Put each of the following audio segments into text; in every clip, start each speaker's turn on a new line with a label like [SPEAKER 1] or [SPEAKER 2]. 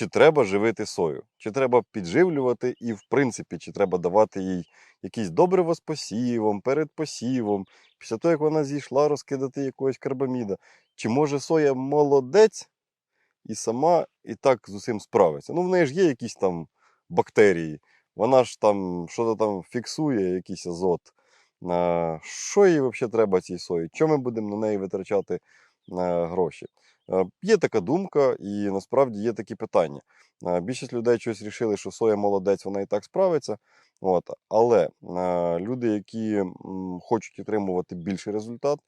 [SPEAKER 1] чи треба живити сою, чи треба підживлювати, і, в принципі, чи треба давати їй якісь добрива з посівом, перед посівом, після того, як вона зійшла, розкидати якогось карбаміда. Чи може соя молодець і сама і так з усім справиться? Ну, в неї ж є якісь там бактерії, вона ж там що-то там фіксує, якийсь азот. Що їй взагалі треба цій сої? Чому ми будемо на неї витрачати е, гроші? Е, Є така думка, і насправді є такі питання. Е, Більшість людей щось рішили, що соя молодець, вона і так справиться. От. Але е, люди, які хочуть отримувати більший результат,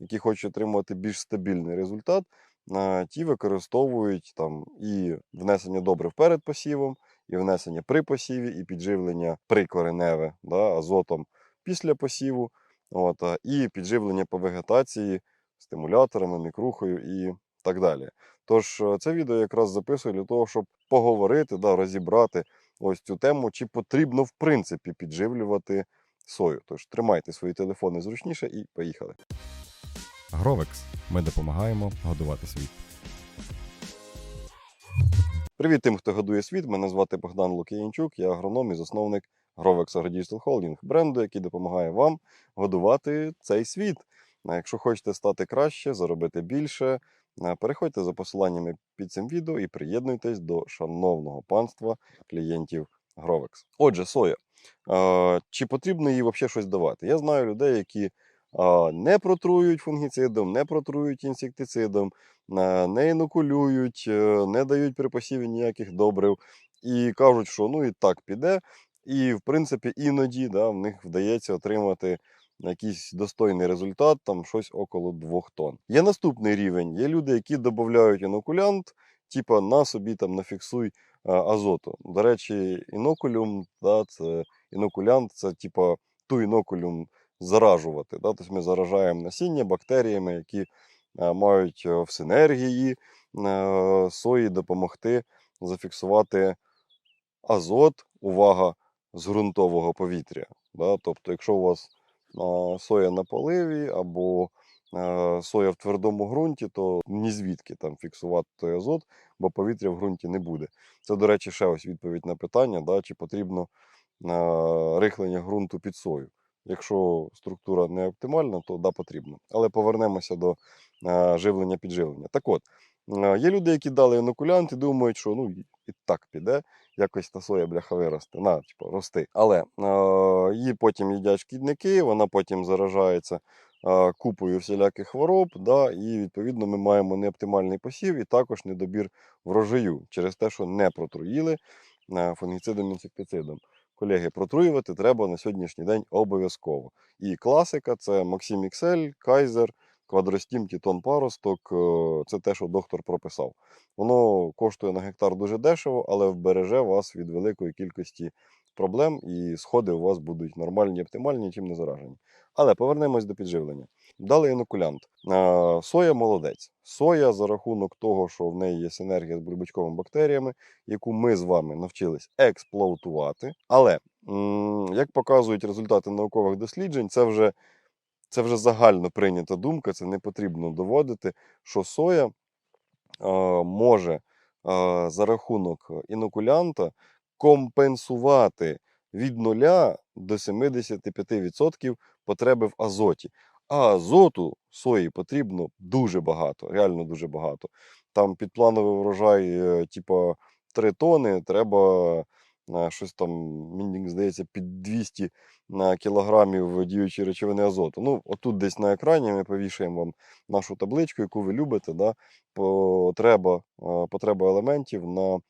[SPEAKER 1] які хочуть отримувати більш стабільний результат, ті використовують там і внесення добрив перед посівом, і внесення при посіві, і підживлення прикореневе да, азотом після посіву, от, і підживлення по вегетації стимуляторами, мікрухою і так далі. Тож е, це відео якраз записую для того, щоб поговорити, да, розібрати ось цю тему, чи потрібно в принципі підживлювати сою. Тож тримайте свої телефони зручніше і поїхали.
[SPEAKER 2] Гровекс. Ми допомагаємо годувати світ.
[SPEAKER 1] Привіт тим, хто годує світ. Мене звати Богдан Лук'янчук, я агроном і засновник Grovex Agrodistal Holding, бренду, який допомагає вам годувати цей світ. А якщо хочете стати краще, заробити більше, переходьте за посиланнями під цим відео і приєднуйтесь до шановного панства клієнтів Grovex. Отже, соя. Чи потрібно їй взагалі щось давати? Я знаю людей, які не протрують фунгіцидом, не протрують інсектицидом, не інокулюють, е, не дають при посіві ніяких добрив і кажуть, що ну і так піде. І, в принципі, іноді да, в них вдається отримати якийсь достойний результат, там щось около 2 тонн. Є наступний рівень. Є люди, які додають інокулянт, типа на собі там нафіксуй а, азоту. До речі, інокулюм, да, це інокулянт, це типа ту інокулюм заражувати. Да? Тобто ми заражаємо насіння бактеріями, які а, мають е, в синергії е, сої допомогти зафіксувати азот, увага, з ґрунтового повітря. Да? Тобто, якщо у вас соя на поливі або соя в твердому ґрунті, то ні звідки там фіксувати той азот, бо повітря в ґрунті не буде. Це, до речі, ще ось відповідь на питання, да? чи потрібно рихлення ґрунту під сою. Якщо структура не оптимальна, то да, потрібно. Але повернемося до живлення підживлення. Так от, є люди, які дали інокулянт і думають, що ну і так піде, якось та соя бляха виросте, на, типу, рости. Але е, її потім їдять шкідники, вона потім заражається е, купою всіляких хвороб, да, і відповідно ми маємо неоптимальний посів і також недобір врожаю через те, що не протруїли е, фунгіцидом інсектицидом. Колеги, протруювати треба на сьогоднішній день обов'язково. І класика це Maxim XL, Kaiser, Квадростім, Тітон Паросток. е, Це те, що доктор прописав. Воно коштує на гектар дуже дешево, але вбереже вас від великої кількості проблем, і сходи у вас будуть нормальні, оптимальні, чим не заражені. Але повернемось до підживлення. Дали інокулянт. Е, Соя молодець. Соя за рахунок того, що в неї є синергія з бульбочковими бактеріями, яку ми з вами навчились експлуатувати. Але як показують результати наукових досліджень, це вже, це вже загально прийнята думка, це не потрібно доводити, що соя може за рахунок інокулянта компенсувати від 0 до 75% потреби в азоті. А азоту сої потрібно дуже багато, реально дуже багато. Там під плановий врожай, е, типу 3 тони, треба щось там, мені здається, під 200 на кілограмів діючої речовини азоту. Ну, отут десь на екрані ми повішаємо вам нашу табличку, яку ви любите, да, потреба, потреба елементів на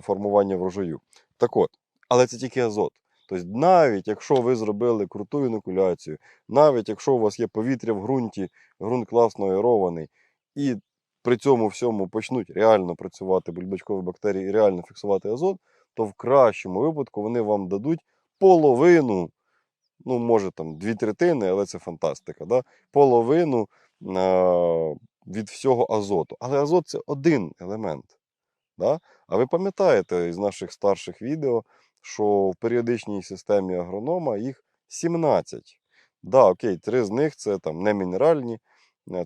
[SPEAKER 1] формування врожаю. Так от, але це тільки азот. Тобто, навіть якщо ви зробили круту інокуляцію, навіть якщо у вас є повітря в ґрунті, ґрунт класно аерований, і при цьому всьому почнуть реально працювати бульбачкові бактерії і реально фіксувати азот, то в кращому випадку вони вам дадуть половину, ну, може там дві третини, але це фантастика. Да? Половину а, від всього азоту. Але азот це один елемент. Да? А ви пам'ятаєте із наших старших відео, що в періодичній системі агронома їх 17. Да, окей, три з них це там не мінеральні, Е,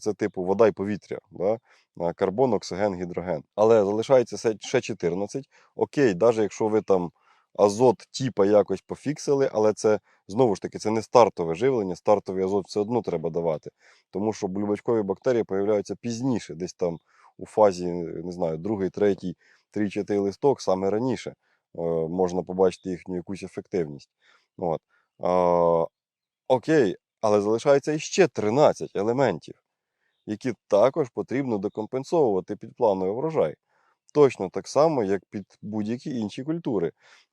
[SPEAKER 1] Це типу вода і повітря, да? е, карбон, оксиген, гідроген. Але залишається ще 14. Окей, навіть якщо ви там азот типа якось пофіксили, але це знову ж таки це не стартове живлення, стартовий азот все одно треба давати. Тому що булючкові бактерії появляються пізніше, десь там у фазі, не знаю, другий, третій, трійчатий листок, саме раніше е, можна побачити їхню якусь ефективність. От. Окей, але залишається іще 13 елементів, які також потрібно докомпенсовувати під плановий врожай. Точно так само, як під будь-які інші культури.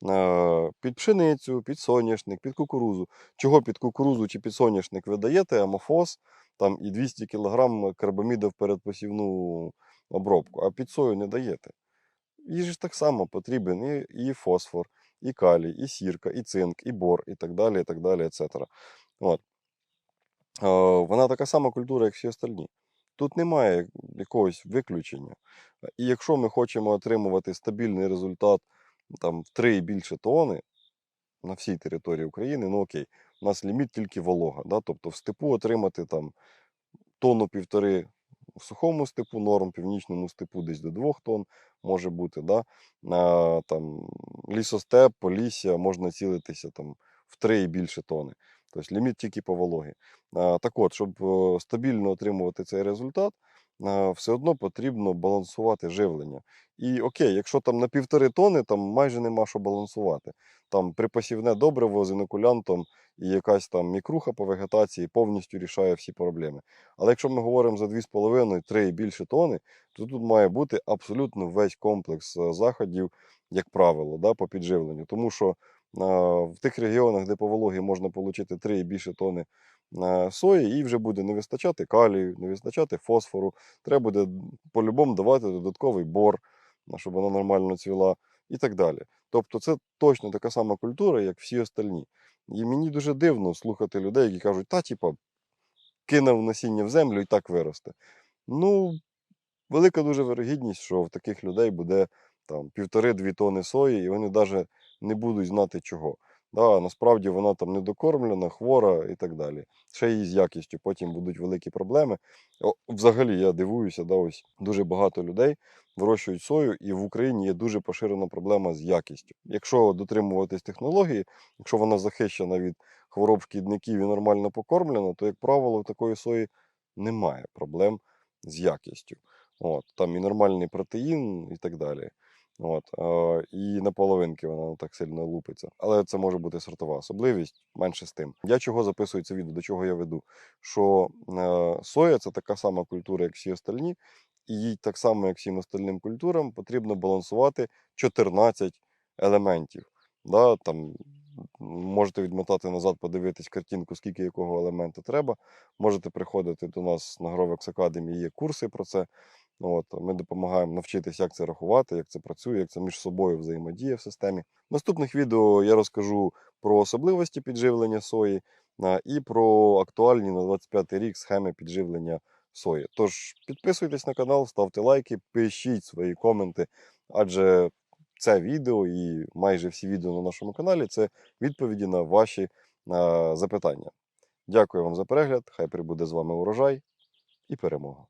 [SPEAKER 1] Е, Під пшеницю, під соняшник, під кукурузу. Чого під кукурузу чи під соняшник ви даєте амофос там, і 200 кг карбаміда в передпосівну обробку, а під сою не даєте. Їй ж так само потрібен і, і фосфор, і калій, і сірка, і цинк, і бор, і так далі, і так далі. От. Е, Вона така сама культура, як всі остальні. Тут немає якогось виключення. І якщо ми хочемо отримувати стабільний результат там, в 3 і більше тони на всій території України, ну окей, у нас ліміт тільки волога. Да? Тобто в степу отримати там тонну півтори в сухому степу норм, північному степу десь до 2 тонн може бути. Да? А, там, лісостеп, полісся можна цілитися там, в 3 і більше тони. Тобто ліміт тільки по вологі. Так от, щоб е, стабільно отримувати цей результат, все одно потрібно балансувати живлення. І окей, якщо там на півтори тони, там майже нема що балансувати. Там припасівне добриво з інокулянтом і якась там мікруха по вегетації повністю рішає всі проблеми. Але якщо ми говоримо за 2,5-3 і більше тони, то тут має бути абсолютно весь комплекс е, заходів, як правило, да, по підживленню. Тому що в тих регіонах, де по вологі можна отримати 3 і більше тони сої, їй вже буде не вистачати калію, не вистачати фосфору. Треба буде по-любому давати додатковий бор, щоб вона нормально цвіла і так далі. Тобто це точно така сама культура, як всі остальні. І мені дуже дивно слухати людей, які кажуть, та, типа, кинув насіння в землю і так виросте. Ну, велика дуже вирогідність, що в таких людей буде там півтори-дві тони сої, і вони навіть не будуть знати чого. Да, насправді вона там недокормлена, хвора і так далі. Ще і з якістю потім будуть великі проблеми. О, взагалі, я дивуюся, да, ось дуже багато людей вирощують сою, і в Україні є дуже поширена проблема з якістю. Якщо дотримуватись технології, якщо вона захищена від хвороб шкідників і нормально покормлена, то, як правило, в такої сої немає проблем з якістю. От, там і нормальний протеїн, і так далі. От, е, і на половинки вона так сильно лупиться. Але це може бути сортова особливість, менше з тим. Я чого записую це відео, до чого я веду? Що е, соя це така сама культура, як всі остальні, і їй так само, як всім остальним культурам, потрібно балансувати 14 елементів. Да, там, можете відмотати назад, подивитись картинку, скільки якого елемента треба. Можете приходити до нас на Grovex Academy, є курси про це. От, ми допомагаємо навчитись, як це рахувати, як це працює, як це між собою взаємодіє в системі. В наступних відео я розкажу про особливості підживлення сої і про актуальні на 25 рік схеми підживлення сої. Тож підписуйтесь на канал, ставте лайки, пишіть свої коменти, адже це відео і майже всі відео на нашому каналі це відповіді на ваші запитання. Дякую вам за перегляд. Хай прибуде з вами урожай і перемога.